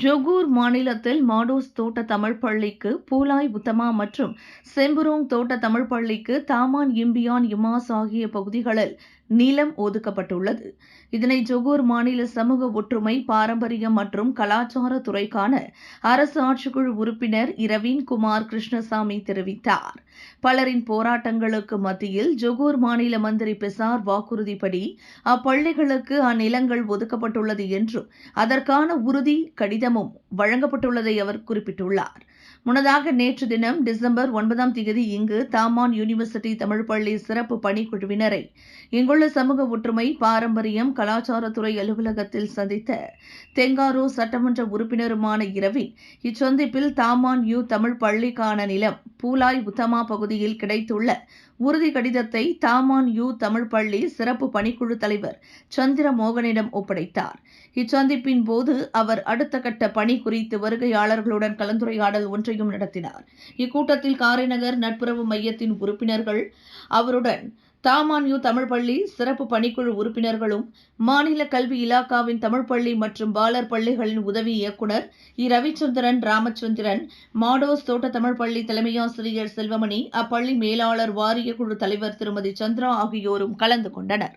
Johor மாநிலத்தில் மாடோஸ் தோட்ட தமிழ் பள்ளிக்கு பூலாய் உத்தமா மற்றும் செம்புரோங் தோட்ட தமிழ் பள்ளிக்கு தாமான் இம்பியான் இமாஸ் ஆகிய பகுதிகளில் நிலம் ஒதுக்கப்பட்டுள்ளது. இதனை ஜொகூர் மாநில சமூக ஒற்றுமை பாரம்பரியம் மற்றும் கலாச்சார துறைக்கான அரசு ஆட்சிக்குழு உறுப்பினர் இரவீன் குமார் கிருஷ்ணசாமி தெரிவித்தார். பலரின் போராட்டங்களுக்கு மத்தியில் ஜொகூர் மாநில மந்திரி பிசார் வாக்குறுதிப்படி அப்பள்ளிகளுக்கு அந்நிலங்கள் ஒதுக்கப்பட்டுள்ளது என்றும் அதற்கான உறுதி கடிதமும் வழங்கப்பட்டுள்ளதை அவர் குறிப்பிட்டுள்ளார். முன்னதாக நேற்று தினம் டிசம்பர் ஒன்பதாம் தேதி இங்கு தாமான் யூனிவர்சிட்டி தமிழ் பள்ளி சிறப்பு பணிக்குழுவினரை இங்குள்ள சமூக ஒற்றுமை பாரம்பரியம் கலாச்சாரத்துறை அலுவலகத்தில் சந்தித்த தெங்காரோ சட்டமன்ற உறுப்பினருமான இரவின் இச்சந்திப்பில் தாமான் யூ தமிழ் பள்ளிக்கான நிலம் பூலாய் உத்தமா பகுதியில் கிடைத்துள்ள உறுதி கடிதத்தை தாமான் யூ தமிழ் பள்ளி சிறப்பு பணிக்குழு தலைவர் சந்திர மோகனிடம் ஒப்படைத்தார். இச்சந்திப்பின் போது அவர் அடுத்த கட்ட பணி குறித்து வருகையாளர்களுடன் கலந்துரையாடல் ஒன்றையும் நடத்தினார். இக்கூட்டத்தில் காரைநகர் நட்புறவு மையத்தின் உறுப்பினர்கள் அவருடன் தாமான்யூ தமிழ் பள்ளி சிறப்பு பணிக்குழு உறுப்பினர்களும் மாநில கல்வி இலாக்காவின் தமிழ் பள்ளி மற்றும் பாலர் பள்ளிகளின் உதவி இயக்குனர் இ. ரவிச்சந்திரன் ராமச்சந்திரன் மாடோஸ் தோட்ட தமிழ் பள்ளி தலைமையாசிரியர் செல்வமணி அப்பள்ளி மேலாளர் வாரிய குழு தலைவர் திருமதி சந்திரா ஆகியோரும் கலந்து கொண்டனர்.